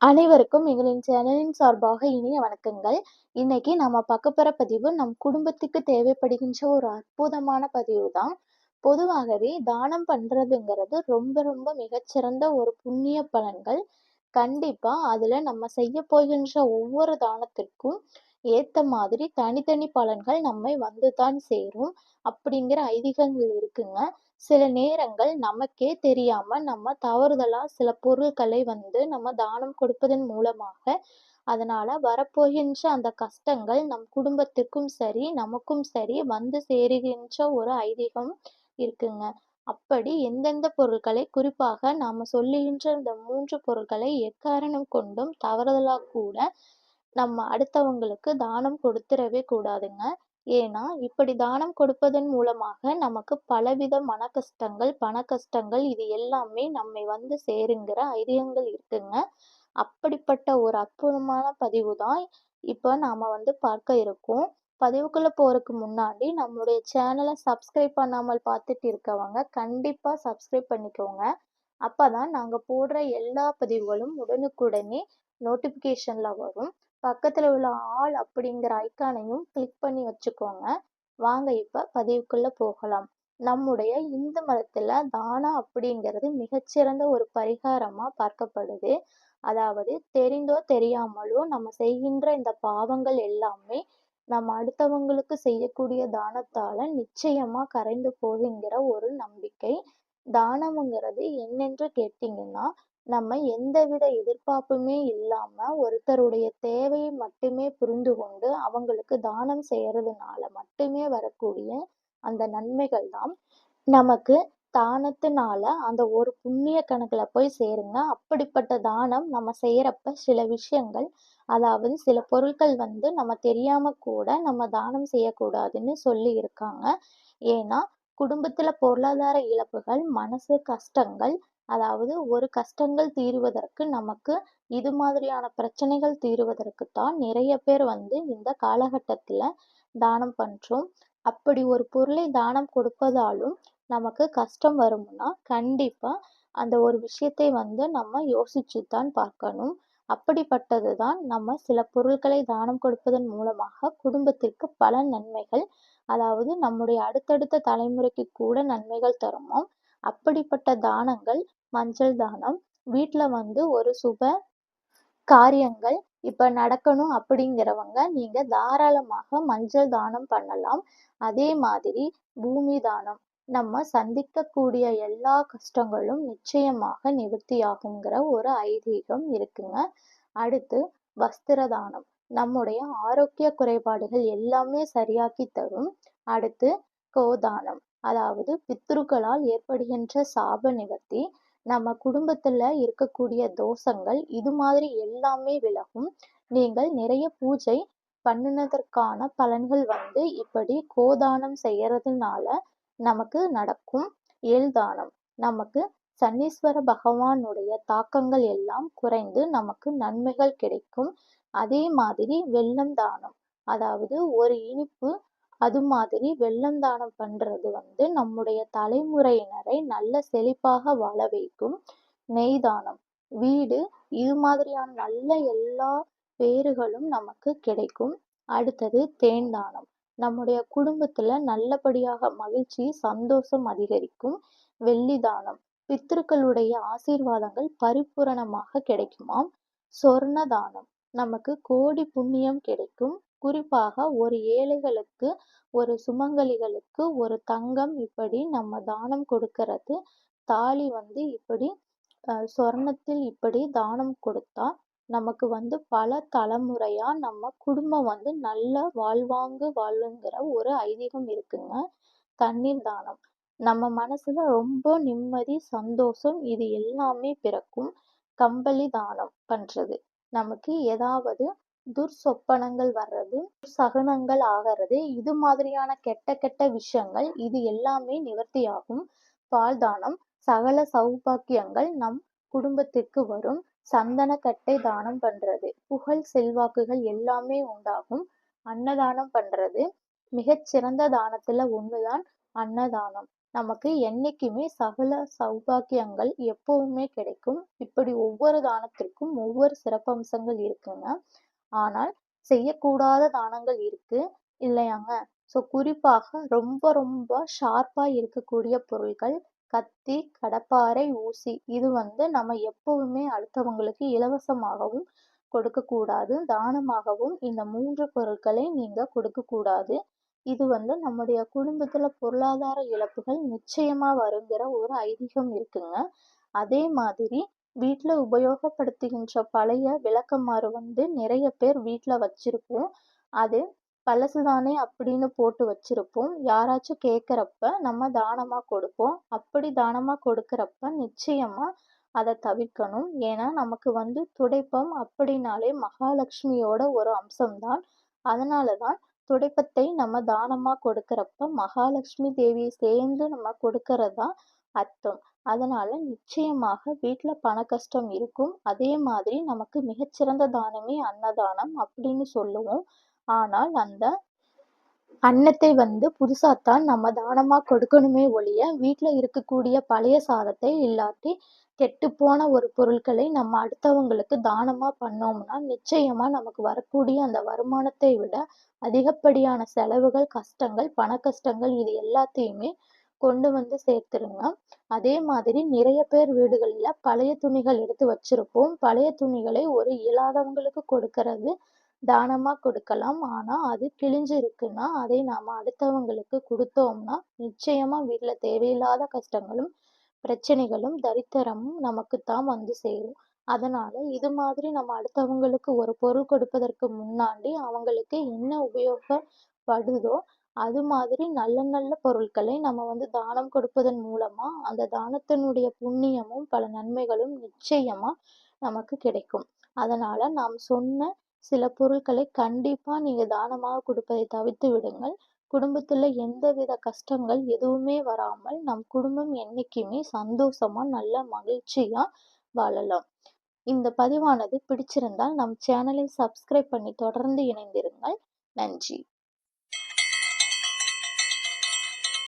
அனைவருக்கும் எங்களின் சேனலின் சார்பாக இனிய வணக்கங்கள். இன்னைக்கு நம்ம பார்க்கப்போற பதிவு நம் குடும்பத்துக்கு தேவைப்படுகின்ற ஒரு அற்புதமான பதிவு தான். பொதுவாகவே தானம் பண்றதுங்கிறது ரொம்ப ரொம்ப மிகச்சிறந்த ஒரு புண்ணிய பலன்கள். கண்டிப்பா அதுல நம்ம செய்ய போகின்ற ஒவ்வொரு தானத்திற்கும் ஏத்த மாதிரி தனித்தனி பலன்கள் நம்மை வந்துதான் சேரும். அப்படிங்கிற ஐதீகங்கள் இருக்குங்க. சில நேரங்கள் நமக்கே தெரியாம நம்ம தவறுதலா சில பொருட்களை வந்து நம்ம தானம் கொடுப்பதன் மூலமாக அதனால வரப்போகின்ற அந்த கஷ்டங்கள் நம் குடும்பத்துக்கும் சரி, நமக்கும் சரி வந்து சேருகின்ற ஒரு ஐதீகம் இருக்குங்க. அப்படி எந்தெந்த பொருட்களை குறிப்பாக நாம சொல்லுகின்ற இந்த மூன்று பொருட்களை எக்காரணம் கொண்டும் தவறுதலா கூட நம்ம அடுத்தவங்களுக்கு தானம் கொடுத்துறவே கூடாதுங்க. ஏன்னா, இப்படி தானம் கொடுப்பதன் மூலமாக நமக்கு பலவித மன கஷ்டங்கள், பண கஷ்டங்கள் இது எல்லாமே நம்மை வந்து சேருங்கிற ஐதீகங்கள் இருக்குங்க. அப்படிப்பட்ட ஒரு அற்புதமான பதிவு தான் இப்போ நாம வந்து பார்க்க இருக்கோம். பதிவுக்குள்ள போறதுக்கு முன்னாடி நம்மளுடைய சேனலை சப்ஸ்கிரைப் பண்ணாமல் பார்த்துட்டு இருக்கவங்க கண்டிப்பா சப்ஸ்கிரைப் பண்ணிக்கோங்க. அப்பதான் நாங்க போடுற எல்லா பதிவுகளும் உடனுக்குடனே நோட்டிஃபிகேஷனில் வரும். பக்கத்துல உள்ள ஆல் அப்படிங்கிற ஐக்கானையும் கிளிக் பண்ணி வச்சுக்கோங்க. வாங்க இப்ப பதிவுக்குள்ள போகலாம். நம்முடைய இந்து மதத்துல தானம் அப்படிங்கிறது மிகச்சிறந்த ஒரு பரிகாரமா பார்க்கப்படுது. அதாவது தெரிந்தோ தெரியாமலோ நம்ம செய்கின்ற இந்த பாவங்கள் எல்லாமே நம்ம அடுத்தவங்களுக்கு செய்யக்கூடிய தானத்தால நிச்சயமா கரைந்து போகுங்கிற ஒரு நம்பிக்கை. தானம்ங்கிறது என்னென்று கேட்டீங்கன்னா, நம்ம எந்தவித எதிர்பார்ப்புமே இல்லாம ஒருத்தருடைய தேவையை மட்டுமே புரிந்து கொண்டு அவங்களுக்கு தானம் செய்யறதுனால மட்டுமே வரக்கூடிய அந்த நன்மைகள் தான் நமக்கு தானத்துனால அந்த ஒரு புண்ணிய கணக்குல போய் சேருங்க. அப்படிப்பட்ட தானம் நம்ம செய்யறப்ப சில விஷயங்கள் அதாவது சில பொருட்கள் வந்து நம்ம தெரியாம கூட நம்ம தானம் செய்யக்கூடாதுன்னு சொல்லி இருக்காங்க. ஏன்னா, குடும்பத்துல பொருளாதார இழப்புகள், மனசு கஷ்டங்கள் அதாவது ஒரு கஷ்டங்கள் தீருவதற்கு நமக்கு இது மாதிரியான பிரச்சனைகள் தீருவதற்கு தான் நிறைய பேர் வந்து இந்த காலகட்டத்தில் தானம் பண்ணுறோம் அப்படி ஒரு பொருளை தானம் கொடுப்பதாலும் நமக்கு கஷ்டம் வரும்னா, கண்டிப்பாக அந்த ஒரு விஷயத்தை வந்து நம்ம யோசிச்சுத்தான் பார்க்கணும். அப்படிப்பட்டது தான் நம்ம சில பொருட்களை தானம் கொடுப்பதன் மூலமாக குடும்பத்திற்கு பல நன்மைகள் அதாவது நம்முடைய அடுத்தடுத்த தலைமுறைக்கு கூட நன்மைகள் தருமோ அப்படிப்பட்ட தானங்கள் மஞ்சள் தானம். வீட்டுல வந்து ஒரு சுப காரியங்கள் இப்ப நடக்கணும் அப்படிங்கிறவங்க நீங்க தாராளமாக மஞ்சள் தானம் பண்ணலாம். அதே மாதிரி பூமி தானம். நம்ம சந்திக்கக்கூடிய எல்லா கஷ்டங்களும் நிச்சயமாக நிவர்த்தியாகுங்கிற ஒரு ஐதீகம் இருக்குங்க. அடுத்து வஸ்திர தானம். நம்முடைய ஆரோக்கிய குறைபாடுகள் எல்லாமே சரியாக்கி தரும். அடுத்து கோதானம். அதாவது பித்ருக்களால் ஏற்படுகின்ற சாப நிவர்த்தி. நம்ம குடும்பத்துல இருக்கக்கூடிய தோஷங்கள் இது மாதிரி எல்லாமே விலகும். நீங்கள் நிறைய பூஜை பண்ணுனதற்கான பலன்கள் வந்து இப்படி கோதானம் செய்யறதுனால நமக்கு நடக்கும். எள் தானம். நமக்கு சனீஸ்வர பகவானுடைய தாக்கங்கள் எல்லாம் குறைந்து நமக்கு நன்மைகள் கிடைக்கும். அதே மாதிரி வெல்லம் தானம். அதாவது ஒரு இனிப்பு அது மாதிரி வெல்லம் தானம் பண்றது வந்து நம்முடைய தலைமுறையினரை நல்ல செழிப்பாக வாழ வைக்கும். நெய் தானம். வீடு இது மாதிரியான நல்ல எல்லா பேறுகளும் நமக்கு கிடைக்கும். அடுத்தது தேன் தானம். நம்முடைய குடும்பத்துல நல்லபடியாக மகிழ்ச்சி, சந்தோஷம் அதிகரிக்கும். வெள்ளி தானம். பித்திருக்களுடைய ஆசீர்வாதங்கள் பரிபூரணமாக கிடைக்குமாம். சொர்ண தானம். நமக்கு கோடி புண்ணியம் கிடைக்கும். குறிப்பாக ஒரு ஏழைகளுக்கு, ஒரு சுமங்கலிகளுக்கு ஒரு தங்கம் இப்படி நம்ம தானம் கொடுக்கறது தாலி வந்து இப்படி அஹ் சொர்ணத்தில் இப்படி தானம் கொடுத்தா நமக்கு வந்து பல தலைமுறையா நம்ம குடும்பம் வந்து நல்ல வாழ்வாங்கு வாழுங்கிற ஒரு ஐதீகம் இருக்குங்க. தண்ணீர் தானம். நம்ம மனசுல ரொம்ப நிம்மதி, சந்தோஷம் இது எல்லாமே பிறக்கும். கம்பளி தானம் பண்றது. நமக்கு ஏதாவது துர்சொப்பனங்கள் வர்றது, சகுனங்கள் ஆகிறது இது மாதிரியான கெட்ட கெட்ட விஷயங்கள் இது எல்லாமே நிவர்த்தியாகும். பால் தானம். சகல சௌபாக்கியங்கள் நம் குடும்பத்திற்கு வரும். சந்தனக்கட்டை தானம் பண்றது. புகழ், செல்வாக்குகள் எல்லாமே உண்டாகும். அன்னதானம் பண்றது. மிகச்சிறந்த தானத்துல ஒண்ணுதான் அன்னதானம். நமக்கு என்னைக்குமே சகல சௌபாக்கியங்கள் எப்பவுமே கிடைக்கும் இப்படி ஒவ்வொரு தானத்திற்கும் ஒவ்வொரு சிறப்பம்சங்கள் இருக்குங்க ஆனால் செய்யக்கூடாத தானங்கள் இருக்கு இல்லையாங்க? ஸோ குறிப்பாக ரொம்ப ரொம்ப ஷார்ப்பாக இருக்கக்கூடிய பொருட்கள் கத்தி கடப்பாரை ஊசி இது வந்து நம்ம எப்பவுமே அடுத்தவங்களுக்கு இலவசமாகவும் கொடுக்கக்கூடாது. தானமாகவும் இந்த மூன்று பொருட்களை நீங்கள் கொடுக்கக்கூடாது. இது வந்து நம்முடைய குடும்பத்தில் பொருளாதார இழப்புகள் நிச்சயமாக வருங்கிற ஒரு ஐதீகம் இருக்குங்க. அதே மாதிரி வீட்டில் உபயோகப்படுத்துகின்ற பழைய விளக்கமாறு வந்து நிறைய பேர் வீட்டில் வச்சுருப்போம். அது பழசுதானே அப்படின்னு போட்டு வச்சுருப்போம். யாராச்சும் கேட்குறப்ப நம்ம தானமாக கொடுப்போம். அப்படி தானமாக கொடுக்குறப்ப நிச்சயமாக அதை தவிர்க்கணும். ஏன்னா நமக்கு வந்து துடைப்பம் அப்படின்னாலே மகாலட்சுமியோட ஒரு அம்சம்தான். அதனால தான் துடைப்பத்தை நம்ம தானமாக கொடுக்குறப்ப மகாலட்சுமி தேவியை சேர்ந்து நம்ம கொடுக்கறதா அர்த்தம். அதனால நிச்சயமாக வீட்டில் பண கஷ்டம் இருக்கும். அதே மாதிரி நமக்கு மிகச்சிறந்த தானமே அன்னதானம் அப்படின்னு சொல்லுவோம். ஆனால் அந்த அன்னத்தை வந்து புதுசாத்தான் நம்ம தானமாக கொடுக்கணுமே ஒழிய வீட்டில் இருக்கக்கூடிய பழைய சாதத்தை இல்லாட்டி கெட்டுப்போன ஒரு பொருட்களை நம்ம அடுத்தவங்களுக்கு தானமாக பண்ணோம்னா நிச்சயமாக நமக்கு வரக்கூடிய அந்த வருமானத்தை விட அதிகப்படியான செலவுகள் கஷ்டங்கள் பண கஷ்டங்கள் இது எல்லாத்தையுமே கொண்டு வந்து சேர்த்துருங்க. அதே மாதிரி நிறைய பேர் வீடுகளில் பழைய துணிகள் எடுத்து வச்சிருப்போம். பழைய துணிகளை ஒரு இயலாதவங்களுக்கு கொடுக்கறது தானமாக கொடுக்கலாம். ஆனால் அது கிழிஞ்சு இருக்குன்னா அதை நாம் அடுத்தவங்களுக்கு கொடுத்தோம்னா நிச்சயமாக வீட்டில் தேவையில்லாத கஷ்டங்களும் பிரச்சனைகளும் தரித்திரமும் நமக்கு தான் வந்து சேரும். அதனால இது மாதிரி நம்ம அடுத்தவங்களுக்கு ஒரு பொருள் கொடுப்பதற்கு முன்னாடி அவங்களுக்கு என்ன உபயோகப்படுதோ அது மாதிரி நல்ல நல்ல பொருட்களை நம்ம வந்து தானம் கொடுப்பதன் மூலமா அந்த தானத்தினுடைய புண்ணியமும் பல நன்மைகளும் நிச்சயமா நமக்கு கிடைக்கும். அதனால நாம் சொன்ன சில பொருட்களை கண்டிப்பா நீங்க தானமாக கொடுப்பதை தவிர்த்து விடுங்கள். குடும்பத்துல எந்தவித கஷ்டங்கள் எதுவுமே வராமல் நம் குடும்பம் என்னைக்குமே சந்தோஷமா நல்ல மகிழ்ச்சியா வாழலாம். இந்த பதிவானது பிடிச்சிருந்தால் நம் சேனலை சப்ஸ்கிரைப் பண்ணி தொடர்ந்து இணைந்திருங்கள். நன்றி.